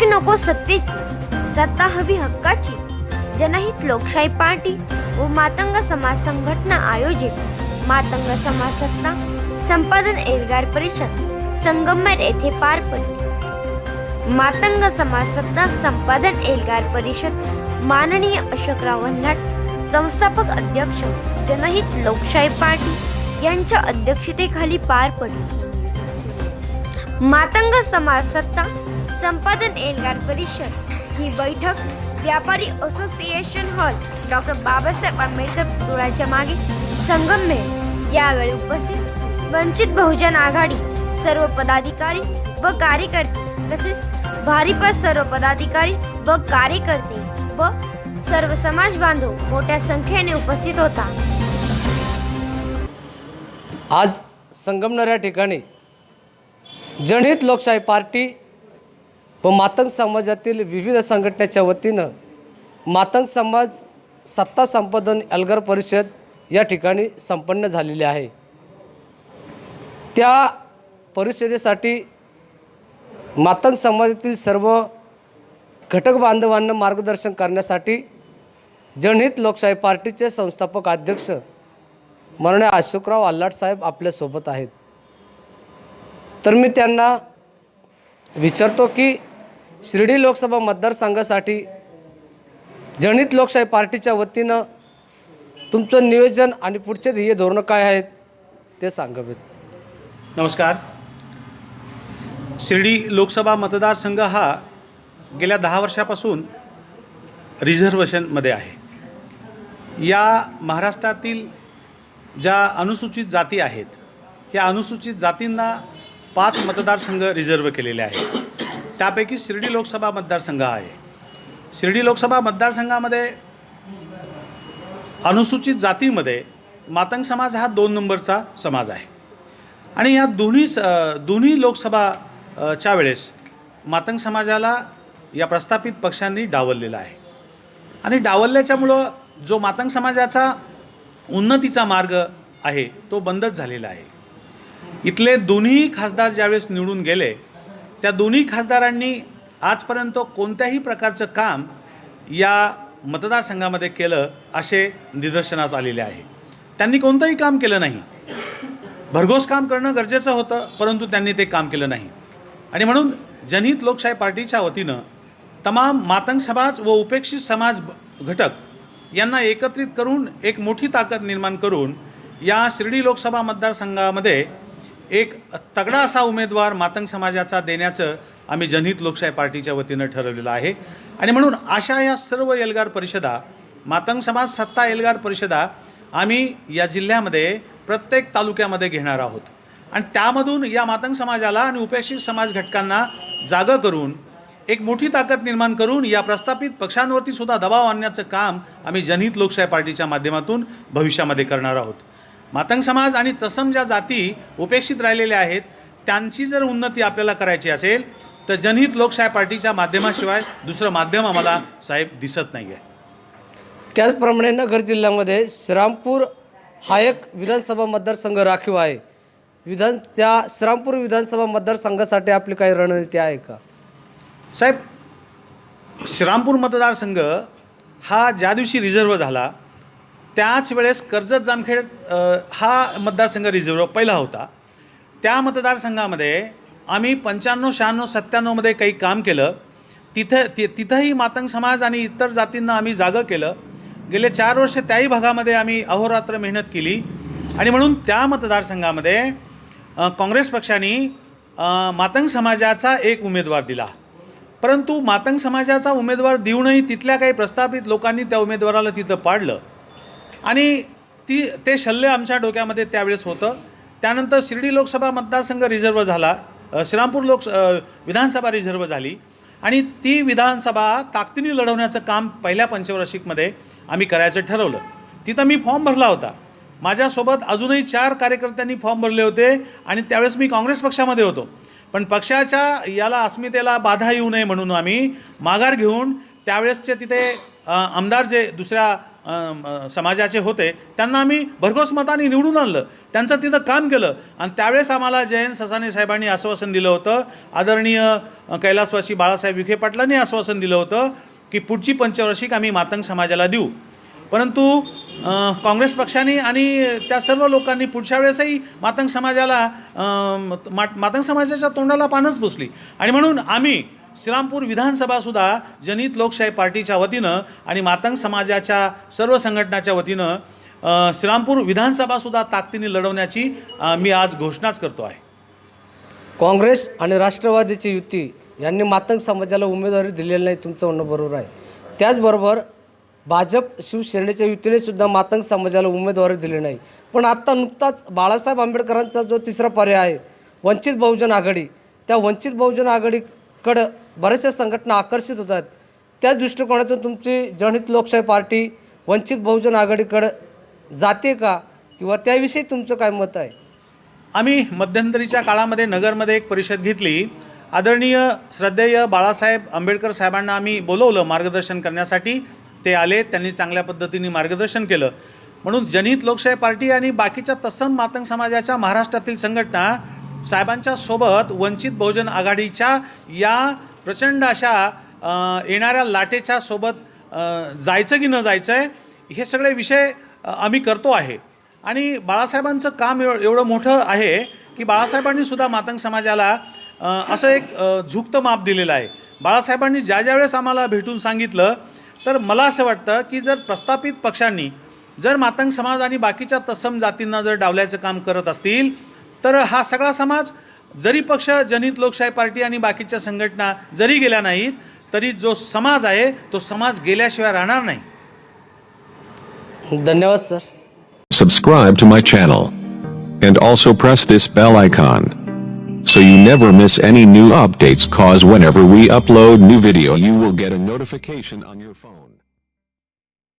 एक नको सत्तेची सत्ता हवी हक्काची. जनहित लोकशाही पार्टी व मातंग समाज संघटना आयोजित. मातंग समाज सत्ता संपादन एल्गार परिषद संगमनेर येथे पार पडली. मातंग समाज सत्ता संपादन एल्गार परिषद माननीय अशोकराव वल्हाट संस्थापक अध्यक्ष जनहित लोकशाही पार्टी यांच्या अध्यक्षतेखाली पार पडली. मातंग समाज सत्ता संपादन एल्गार परिषद. ही बैठक व्यापारी association hall doctor Babasaheb Ambedkar पुतळ्याच्या मागे संगमनेर यावेळी उपस्थित वंचित बहुजन आघाडी सर्व पदाधिकारी व कार्यकर्ते तसेच भारिप सर्व पदाधिकारी व कार्यकर्ते व सर्व समाज बांधव मोठ्या संख्येने उपस्थित होता. आज संगमनर या ठिकाणी जनहित लोकशाही पार्टी व मातंग समाजातील विविध संघटनेच्या वतीनं मातंग समाज सत्ता संपादन एल्गार परिषद या ठिकाणी संपन्न झालेली आहे. त्या परिषदेसाठी मातंग समाजातील सर्व घटक बांधवांना मार्गदर्शन करण्यासाठी जनहित लोकशाही पार्टीचे संस्थापक अध्यक्ष माननीय अशोकराव आल्हाट साहेब आपल्यासोबत आहेत. तर मी त्यांना विचारतो की शिर्डी लोकसभा मतदारसंघासाठी जनित लोकशाही पार्टीच्या वतीनं तुमचं नियोजन आणि पुढचे ध्येय धोरणं काय आहेत ते सांगावेत. नमस्कार. शिर्डी लोकसभा मतदारसंघ हा गेल्या दहा वर्षापासून रिझर्वेशनमध्ये आहे. या महाराष्ट्रातील ज्या अनुसूचित जाती आहेत या अनुसूचित जातींना पाच मतदारसंघ रिझर्व केलेले आहेत. त्यापैकी शिर्डी लोकसभा मतदारसंघ आहे. शिर्डी लोकसभा मतदारसंघामध्ये अनुसूचित जातीमध्ये मातंग समाज हा दोन नंबरचा समाज आहे. आणि या दोन्ही स दोन्ही लोकसभा च्या वेळेस मातंग समाजाला या प्रस्थापित पक्षांनी डावललेला आहे. आणि डावलल्याच्यामुळं जो मातंग समाजाचा उन्नतीचा मार्ग आहे तो बंदच झालेला आहे. इथले दोन्ही खासदार ज्यावेळेस निवडून गेले त्या दोन्ही खासदारांनी आजपर्यंत कोणत्याही प्रकारचं काम या मतदारसंघामध्ये केलं असे निदर्शनास आलेले आहे. त्यांनी कोणतंही काम केलं नाही. भरघोस काम करणं गरजेचं होतं परंतु त्यांनी ते काम केलं नाही. आणि म्हणून जनहित लोकशाही पार्टीच्या वतीनं तमाम मातंग समाज व उपेक्षित समाज घटक यांना एकत्रित करून एक मोठी ताकद निर्माण करून या शिर्डी लोकसभा मतदारसंघामध्ये एक तगडा असा उमेदवार मातंग समाजाचा देण्याचं आम्ही जनहित लोकशाही पार्टीच्या वतीनं ठरवलेलं आहे. आणि म्हणून अशा या सर्व एल्गार परिषदा मातंग समाज सत्ता एल्गार परिषदा आम्ही या जिल्ह्यामध्ये प्रत्येक तालुक्यामध्ये घेणार आहोत. आणि त्यामधून या मातंग समाजाला आणि उपेक्षित समाज घटकांना जागं करून एक मोठी ताकद निर्माण करून या प्रस्थापित पक्षांवरती सुद्धा दबाव आणण्याचं काम आम्ही जनहित लोकशाही पार्टीच्या माध्यमातून भविष्यामध्ये करणार आहोत. मातंग समाज आणि तसम ज्या जाती उपेक्षित राहिलेल्या आहेत त्यांची जर उन्नती आपल्याला करायची असेल तर जनहित लोकशाही पार्टीच्या माध्यमाशिवाय दुसरं माध्यम आम्हाला साहेब दिसत नाही आहे त्याचप्रमाणे नगर जिल्ह्यामध्ये श्रीरामपूर हा एक विधानसभा मतदारसंघ राखीव आहे. विधान त्या श्रीरामपूर विधानसभा मतदारसंघासाठी आपली काही रणनीती आहे का? साहेब श्रीरामपूर मतदारसंघ हा ज्या दिवशी रिझर्व झाला त्याच वेळेस कर्जत जामखेड हा मतदारसंघ रिझर्व पहिला होता. त्या मतदारसंघामध्ये आम्ही पंच्याण्णव शहाण्णव सत्त्याण्णवमध्ये काही काम केलं. तिथं ति तिथंही मातंग समाज आणि इतर जातींना आम्ही जागं केलं. गेले चार वर्ष त्याही भागामध्ये आम्ही अहोरात्र मेहनत केली. आणि म्हणून त्या मतदारसंघामध्ये काँग्रेस पक्षाने मातंग समाजाचा एक उमेदवार दिला. परंतु मातंग समाजाचा उमेदवार देऊनही तिथल्या काही प्रस्थापित लोकांनी त्या उमेदवाराला तिथं पाडलं. आणि ती ते शल्य आमच्या डोक्यामध्ये त्यावेळेस होतं. त्यानंतर शिर्डी लोकसभा मतदारसंघ रिझर्व झाला. श्रीरामपूर लोक विधानसभा रिझर्व झाली. आणि ती विधानसभा ताकदीने लढवण्याचं काम पहिल्या पंचवार्षिकमध्ये आम्ही करायचं ठरवलं. तिथं मी फॉर्म भरला होता. माझ्यासोबत अजूनही चार कार्यकर्त्यांनी फॉर्म भरले होते आणि त्यावेळेस मी काँग्रेस पक्षामध्ये होतो. पण पक्षाच्या याला अस्मितेला बाधा येऊ नये म्हणून आम्ही माघार घेऊन त्यावेळेसचे तिथे आमदार जे दुसऱ्या समाजाचे होते त्यांना आम्ही भरघोस मताने निवडून आणलं. त्यांचं तिथं काम केलं. आणि त्यावेळेस आम्हाला जयंत ससाने साहेबांनी आश्वासन दिलं होतं. आदरणीय कैलासवासी बाळासाहेब विखे पाटलांनी आश्वासन दिलं होतं की पुढची पंचवार्षिक आम्ही मातंग समाजाला देऊ. परंतु काँग्रेस पक्षाने आणि त्या सर्व लोकांनी पुढच्या वेळेसही मातंग समाजाला मात मा- मातंग समाजाच्या तोंडाला पानच पुसली. आणि म्हणून आम्ही श्रीरामपूर विधानसभासुद्धा जनहित लोकशाही पार्टीच्या वतीनं आणि मातंग समाजाच्या सर्व संघटनाच्या वतीनं श्रीरामपूर विधानसभासुद्धा ताकदीने लढवण्याची मी आज घोषणाच करतो आहे. काँग्रेस आणि राष्ट्रवादीची युती यांनी मातंग समाजाला उमेदवारी दिलेली नाही तुमचं म्हणणं बरोबर आहे. त्याचबरोबर भाजप शिवसेनेच्या युतीने सुद्धा मातंग समाजाला उमेदवारी दिली नाही. पण आत्ता नुकताच बाळासाहेब आंबेडकरांचा जो तिसरा पर्याय आहे वंचित बहुजन आघाडी त्या वंचित बहुजन आघाडी कडं बऱ्याचशा संघटना आकर्षित होत आहेत. त्याच दृष्टिकोनातून तुमची जनहित लोकशाही पार्टी वंचित बहुजन आघाडीकडं जाते का? किंवा त्याविषयी तुमचं काय मत आहे? आम्ही मध्यंतरीच्या काळामध्ये नगरमध्ये एक परिषद घेतली. आदरणीय श्रद्धेय बाळासाहेब आंबेडकर साहेबांना आम्ही बोलवलं मार्गदर्शन करण्यासाठी. ते आले त्यांनी चांगल्या पद्धतीने मार्गदर्शन केलं. म्हणून जनहित लोकशाही पार्टी आणि बाकीच्या तत्सम मातंग समाजाच्या महाराष्ट्रातील संघटना साहेबांच्या सोबत वंचित बहुजन आघाडीच्या या प्रचंड अशा येणाऱ्या लाटेच्या सोबत जायचं की न जायचं आहे हे सगळे विषय आम्ही करतो आहे. आणि बाळासाहेबांचं काम एव एवढं मोठं आहे की बाळासाहेबांनी सुद्धा मातंग समाजाला असं एक झुकतं माप दिलेलं आहे. बाळासाहेबांनी ज्या ज्या वेळेस आम्हाला भेटून सांगितलं तर मला असं वाटतं की जर प्रस्थापित पक्षांनी जर मातंग समाज आणि बाकीच्या तत्सम जातींना जर डावल्याचं काम करत असतील तर हा सगळा समाज जरी पक्ष जनित लोकशाही पार्टी आणि बाकीच्या संघटना जरी गेल्या नाहीत तरी जो समाज आहे तो समाज गेल्याशिवाय राहणार नाही. धन्यवाद sir. Subscribe to my channel and also press this bell icon so you never miss any new updates cause whenever we upload new video you will get a notification on your phone